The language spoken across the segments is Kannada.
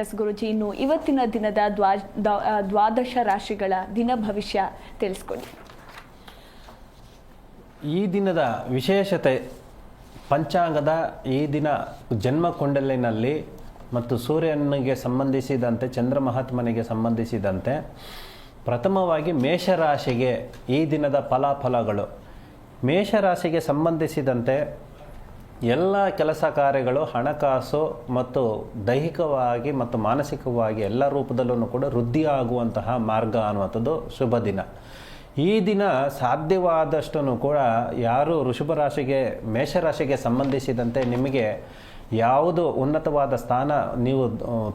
ಎಸ್ ಗುರುಜಿ, ಇನ್ನು ಇವತ್ತಿನ ದಿನದ ದ್ವಾ ದ್ವಾದಶ ರಾಶಿಗಳ ದಿನ ಭವಿಷ್ಯ ತಿಳಿಸ್ಕೊಡಿ. ಈ ದಿನದ ವಿಶೇಷತೆ ಪಂಚಾಂಗದ ಈ ದಿನ ಜನ್ಮ ಕೊಂಡಲಿನಲ್ಲಿ ಮತ್ತು ಸೂರ್ಯನಿಗೆ ಸಂಬಂಧಿಸಿದಂತೆ, ಚಂದ್ರ ಮಹಾತ್ಮನಿಗೆ ಸಂಬಂಧಿಸಿದಂತೆ ಪ್ರಥಮವಾಗಿ ಮೇಷರಾಶಿಗೆ ಈ ದಿನದ ಫಲಾಫಲಗಳು. ಮೇಷರಾಶಿಗೆ ಸಂಬಂಧಿಸಿದಂತೆ ಎಲ್ಲ ಕೆಲಸ ಕಾರ್ಯಗಳು ಹಣಕಾಸು ಮತ್ತು ದೈಹಿಕವಾಗಿ ಮತ್ತು ಮಾನಸಿಕವಾಗಿ ಎಲ್ಲ ರೂಪದಲ್ಲೂ ಕೂಡ ವೃದ್ಧಿ ಆಗುವಂತಹ ಮಾರ್ಗ ಅನ್ನುವಂಥದ್ದು ಶುಭ ದಿನ. ಈ ದಿನ ಸಾಧ್ಯವಾದಷ್ಟು ಕೂಡ ಯಾರು ವೃಷಭ ರಾಶಿಗೆ ಮೇಷರಾಶಿಗೆ ಸಂಬಂಧಿಸಿದಂತೆ ನಿಮಗೆ ಯಾವುದು ಉನ್ನತವಾದ ಸ್ಥಾನ ನೀವು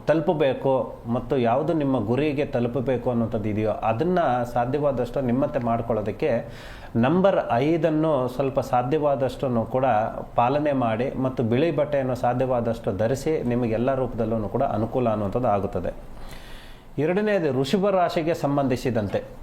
ತಲುಪಬೇಕು ಮತ್ತು ಯಾವುದು ನಿಮ್ಮ ಗುರಿಗೆ ತಲುಪಬೇಕು ಅನ್ನೋಂಥದ್ದು ಇದೆಯೋ ಅದನ್ನು ಸಾಧ್ಯವಾದಷ್ಟು ನಿಮ್ಮತ್ತೆ ಮಾಡ್ಕೊಳ್ಳೋದಕ್ಕೆ ನಂಬರ್ ಐದನ್ನು ಸ್ವಲ್ಪ ಸಾಧ್ಯವಾದಷ್ಟನ್ನು ಕೂಡ ಪಾಲನೆ ಮಾಡಿ ಮತ್ತು ಬಿಳಿ ಬಟ್ಟೆಯನ್ನು ಸಾಧ್ಯವಾದಷ್ಟು ಧರಿಸಿ ನಿಮಗೆಲ್ಲ ರೂಪದಲ್ಲೂ ಕೂಡ ಅನುಕೂಲ ಅನ್ನುವಂಥದ್ದು ಆಗುತ್ತದೆ. ಎರಡನೇದು, ವೃಷಭ ರಾಶಿಗೆ ಸಂಬಂಧಿಸಿದಂತೆ.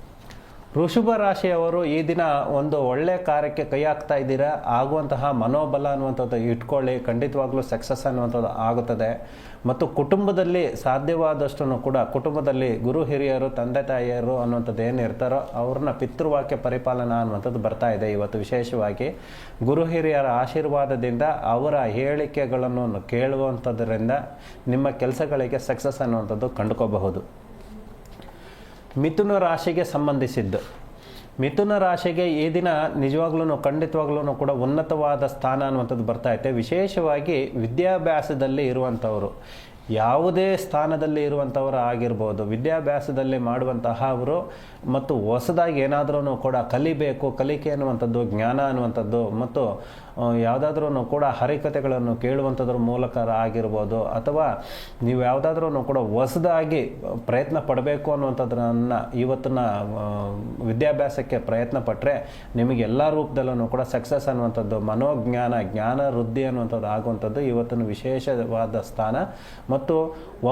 ವೃಷಭ ರಾಶಿಯವರು ಈ ದಿನ ಒಂದು ಒಳ್ಳೆ ಕಾರ್ಯಕ್ಕೆ ಕೈ ಹಾಕ್ತಾ ಇದ್ದೀರಾ? ಆಗುವಂತಹ ಮನೋಬಲ ಅನ್ನುವಂಥದ್ದು ಇಟ್ಕೊಳ್ಳಿ. ಖಂಡಿತವಾಗ್ಲೂ ಸಕ್ಸಸ್ ಅನ್ನುವಂಥದ್ದು ಆಗುತ್ತದೆ. ಮತ್ತು ಕುಟುಂಬದಲ್ಲಿ ಸಾಧ್ಯವಾದಷ್ಟು ಕೂಡ ಕುಟುಂಬದಲ್ಲಿ ಗುರು ಹಿರಿಯರು, ತಂದೆ ತಾಯಿಯರು ಅನ್ನುವಂಥದ್ದು ಏನು ಇರ್ತಾರೋ ಅವ್ರನ್ನ ಪಿತೃವಾಕ್ಯ ಪರಿಪಾಲನಾ ಅನ್ನುವಂಥದ್ದು ಬರ್ತಾ ಇದೆ ಇವತ್ತು ವಿಶೇಷವಾಗಿ. ಗುರು ಹಿರಿಯರ ಆಶೀರ್ವಾದದಿಂದ ಅವರ ಹೇಳಿಕೆಗಳನ್ನು ಕೇಳುವಂಥದ್ರಿಂದ ನಿಮ್ಮ ಕೆಲಸಗಳಿಗೆ ಸಕ್ಸಸ್ ಅನ್ನುವಂಥದ್ದು ಕಂಡುಕೋಬಹುದು. ಮಿಥುನ ರಾಶಿಗೆ ಸಂಬಂಧಿಸಿದ್ದು. ಮಿಥುನ ರಾಶಿಗೆ ಈ ದಿನ ನಿಜವಾಗ್ಲೂ ಖಂಡಿತವಾಗ್ಲೂ ಕೂಡ ಉನ್ನತವಾದ ಸ್ಥಾನ ಅನ್ನುವಂಥದ್ದು ಬರ್ತಾ ಐತೆ ವಿಶೇಷವಾಗಿ ವಿದ್ಯಾಭ್ಯಾಸದಲ್ಲಿ ಇರುವಂಥವರು. ಯಾವುದೇ ಸ್ಥಾನದಲ್ಲಿ ಇರುವಂಥವರು ಆಗಿರ್ಬೋದು, ವಿದ್ಯಾಭ್ಯಾಸದಲ್ಲಿ ಮಾಡುವಂತಹ ಅವರು ಮತ್ತು ಹೊಸದಾಗಿ ಏನಾದರೂ ಕೂಡ ಕಲಿಬೇಕು, ಕಲಿಕೆ ಅನ್ನುವಂಥದ್ದು, ಜ್ಞಾನ ಅನ್ನುವಂಥದ್ದು ಮತ್ತು ಯಾವುದಾದ್ರೂ ಕೂಡ ಹರಿಕತೆಗಳನ್ನು ಕೇಳುವಂಥದ್ರ ಮೂಲಕ ಆಗಿರ್ಬೋದು, ಅಥವಾ ನೀವು ಯಾವುದಾದ್ರೂ ಕೂಡ ಹೊಸದಾಗಿ ಪ್ರಯತ್ನ ಪಡಬೇಕು ಅನ್ನುವಂಥದ್ದನ್ನು ಇವತ್ತಿನ ವಿದ್ಯಾಭ್ಯಾಸಕ್ಕೆ ಪ್ರಯತ್ನ ಪಟ್ಟರೆ ನಿಮಗೆ ಎಲ್ಲ ರೂಪದಲ್ಲೂ ಕೂಡ ಸಕ್ಸಸ್ ಅನ್ನುವಂಥದ್ದು, ಮನೋಜ್ಞಾನ, ಜ್ಞಾನ ವೃದ್ಧಿ ಅನ್ನುವಂಥದ್ದು ಆಗುವಂಥದ್ದು ಇವತ್ತಿನ ವಿಶೇಷವಾದ ಸ್ಥಾನ. ಮತ್ತು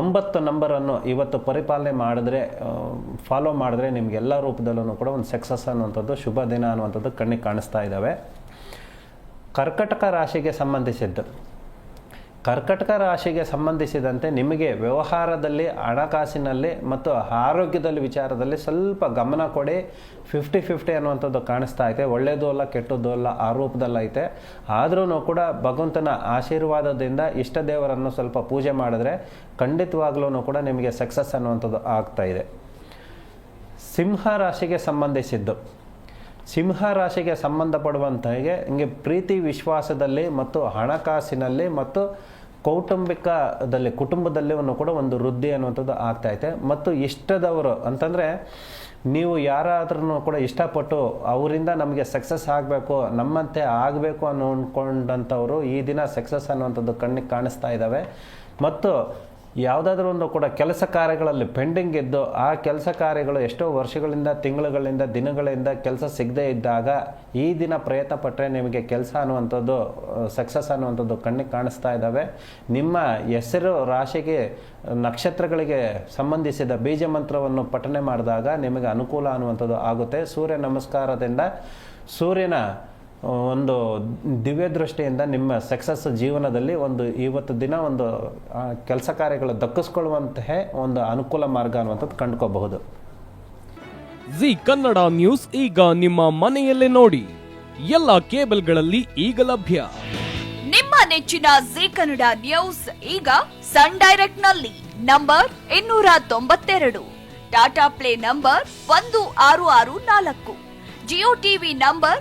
ಒಂಬತ್ತು ನಂಬರನ್ನು ಇವತ್ತು ಪರಿಪಾಲನೆ ಮಾಡಿದ್ರೆ ಫಾಲೋ ಮಾಡಿದ್ರೆ ನಿಮಗೆಲ್ಲ ರೂಪದಲ್ಲೂ ಕೂಡ ಒಂದು ಸಕ್ಸಸ್ ಅನ್ನುವಂಥದ್ದು ಶುಭ ದಿನ ಅನ್ನುವಂಥದ್ದು ಕಣ್ಣಿಗೆ ಕಾಣಿಸ್ತಾ ಇದ್ದಾವೆ. ಕರ್ಕಟಕ ರಾಶಿಗೆ ಸಂಬಂಧಿಸಿದ್ದು. ಕರ್ಕಟಕ ರಾಶಿಗೆ ಸಂಬಂಧಿಸಿದಂತೆ ನಿಮಗೆ ವ್ಯವಹಾರದಲ್ಲಿ, ಹಣಕಾಸಿನಲ್ಲಿ ಮತ್ತು ಆರೋಗ್ಯದಲ್ಲಿ ವಿಚಾರದಲ್ಲಿ ಸ್ವಲ್ಪ ಗಮನ ಕೊಡಿ. ಫಿಫ್ಟಿ ಫಿಫ್ಟಿ ಅನ್ನುವಂಥದ್ದು ಕಾಣಿಸ್ತಾ ಐತೆ ಒಳ್ಳೆಯದು ಅಲ್ಲ, ಕೆಟ್ಟದ್ದು ಅಲ್ಲ ಆ ರೂಪದಲ್ಲೈತೆ ಆದ್ರೂ ಕೂಡ ಭಗವಂತನ ಆಶೀರ್ವಾದದಿಂದ ಇಷ್ಟ ದೇವರನ್ನು ಸ್ವಲ್ಪ ಪೂಜೆ ಮಾಡಿದ್ರೆ ಖಂಡಿತವಾಗ್ಲೂ ಕೂಡ ನಿಮಗೆ ಸಕ್ಸಸ್ ಅನ್ನುವಂಥದ್ದು ಆಗ್ತಾ ಇದೆ. ಸಿಂಹ ರಾಶಿಗೆ ಸಂಬಂಧಿಸಿದ್ದು. ಸಿಂಹ ರಾಶಿಗೆ ಸಂಬಂಧಪಡುವಂತೆಗೆ ಹಿಂಗೆ ಪ್ರೀತಿ ವಿಶ್ವಾಸದಲ್ಲಿ ಮತ್ತು ಹಣಕಾಸಿನಲ್ಲಿ ಮತ್ತು ಕೌಟುಂಬಿಕದಲ್ಲಿ ಕುಟುಂಬದಲ್ಲಿ ಕೂಡ ಒಂದು ವೃದ್ಧಿ ಅನ್ನುವಂಥದ್ದು ಆಗ್ತಾಯಿದೆ ಮತ್ತು ಇಷ್ಟದವರು ಅಂತಂದರೆ ನೀವು ಯಾರಾದ್ರೂ ಕೂಡ ಇಷ್ಟಪಟ್ಟು ಅವರಿಂದ ನಮಗೆ ಸಕ್ಸಸ್ ಆಗಬೇಕು, ನಮ್ಮಂತೆ ಆಗಬೇಕು ಅನ್ನೋ ಈ ದಿನ ಸಕ್ಸಸ್ ಅನ್ನುವಂಥದ್ದು ಕಣ್ಣಿಗೆ ಕಾಣಿಸ್ತಾ ಇದ್ದಾವೆ ಮತ್ತು ಯಾವುದಾದ್ರೂ ಒಂದು ಕೂಡ ಕೆಲಸ ಕಾರ್ಯಗಳಲ್ಲಿ ಪೆಂಡಿಂಗ್ ಇದ್ದು ಆ ಕೆಲಸ ಕಾರ್ಯಗಳು ಎಷ್ಟೋ ವರ್ಷಗಳಿಂದ, ತಿಂಗಳುಗಳಿಂದ, ದಿನಗಳಿಂದ ಕೆಲಸ ಸಿಗದೇ ಇದ್ದಾಗ ಈ ದಿನ ಪ್ರಯತ್ನ ಪಟ್ಟರೆ ನಿಮಗೆ ಕೆಲಸ ಅನ್ನುವಂಥದ್ದು ಸಕ್ಸಸ್ ಅನ್ನುವಂಥದ್ದು ಕಣ್ಣಿಗೆ ಕಾಣಿಸ್ತಾ ಇದ್ದಾವೆ. ನಿಮ್ಮ ಹೆಸರು, ರಾಶಿಗೆ, ನಕ್ಷತ್ರಗಳಿಗೆ ಸಂಬಂಧಿಸಿದ ಬೀಜ ಮಂತ್ರವನ್ನು ಪಠನೆ ಮಾಡಿದಾಗ ನಿಮಗೆ ಅನುಕೂಲ ಅನ್ನುವಂಥದ್ದು ಆಗುತ್ತೆ. ಸೂರ್ಯ ನಮಸ್ಕಾರದಿಂದ ಸೂರ್ಯನ ಒಂದು ದಿವ್ಯ ದೃಷ್ಟಿಯಿಂದ ನಿಮ್ಮ ಸಕ್ಸಸ್ ಜೀವನದಲ್ಲಿ ಒಂದು ಇವತ್ತು ದಿನ ಒಂದು ಕೆಲಸ ಕಾರ್ಯಗಳು ದಕ್ಕಿಸ್ಕೊಳ್ಳುವಂತಹ ಒಂದು ಅನುಕೂಲ ಮಾರ್ಗ ಅನ್ನುವಂಥದ್ದು ಕಂಡುಕೋಬಹುದು. ಜಿ ಕನ್ನಡ ನ್ಯೂಸ್ ಈಗ ನಿಮ್ಮ ಮನೆಯಲ್ಲೇ ನೋಡಿ. ಎಲ್ಲ ಕೇಬಲ್ಗಳಲ್ಲಿ ಈಗ ಲಭ್ಯ. ನಿಮ್ಮ ನೆಚ್ಚಿನ ಜಿ ಕನ್ನಡ ನ್ಯೂಸ್ ಈಗ ಸನ್ ಡೈರೆಕ್ಟ್ನಲ್ಲಿ ನಂಬರ್ ಇನ್ನೂರ ತೊಂಬತ್ತೆರಡು ಟಾಟಾ ಪ್ಲೇ ನಂಬರ್ ಒಂದು ಆರು ಆರು ನಾಲ್ಕು ಜಿಯೋ ಟಿವಿ ನಂಬರ್